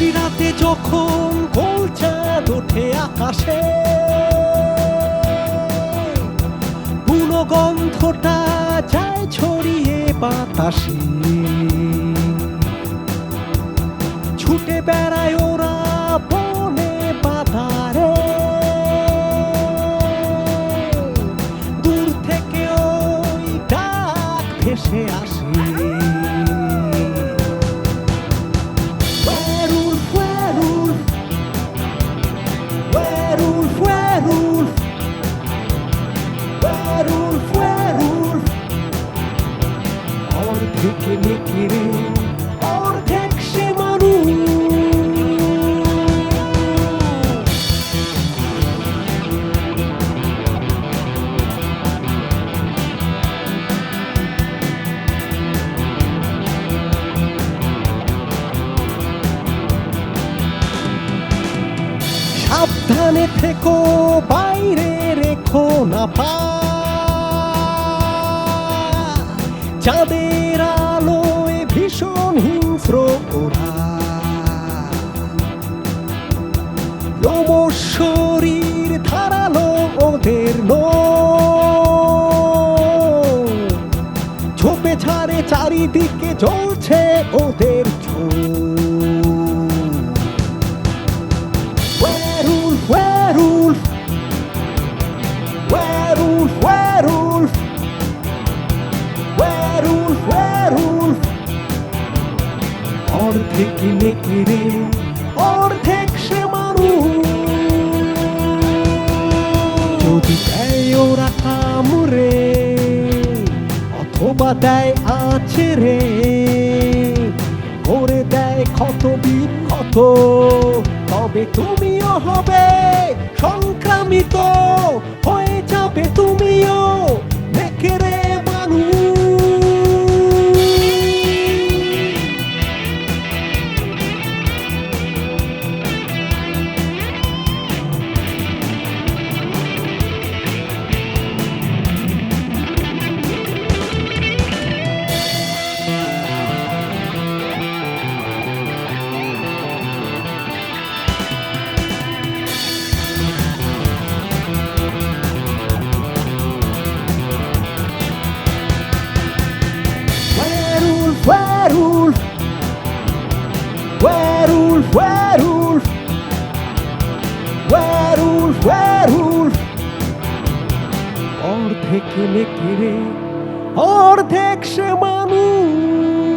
নিশিরাতে যখন গোলচাঁদ ওঠে আকাশে বুনো গন্ধটা যায় ছড়িয়ে বাতাসে। ছুটে বেড়ায় ওরা বনে বাধারে, দূর থেকে ওই ডাক ভেসে আসে। অর্ধেকে সে সাবধানে থেকো বাইরে রেখো না পা। চাঁদের ভীষণ হিংস্র ওরা শরীর ধারালো ওদের। ঝোপে ঝাড়ে চারিদিকে জ্বলছে ওদের ঝোপ অর্ধেক নেকিরে অর্ধেক সে মানুষ। যদি দেয় ওরা কামড়ে, অথবা দেয় আছে রে করে দেয় ক্ষত বিক্ষত, তবে তুমিও হবে সংক্রামিত। অর্ধেক লেখে রে অর্ধেক সে মানুষ।